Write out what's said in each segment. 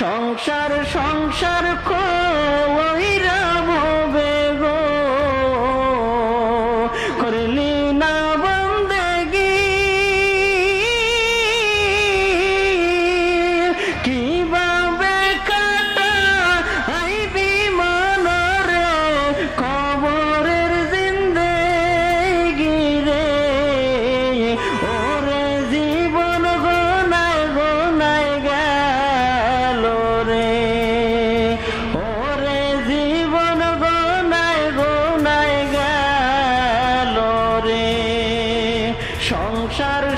সংসার সংসার কইরা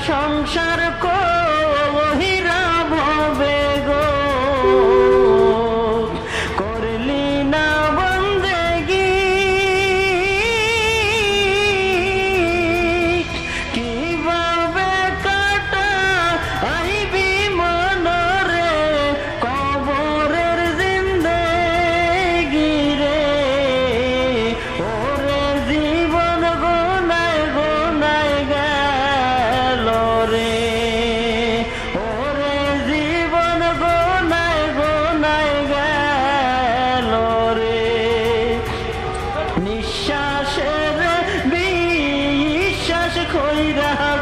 সংসার কইরা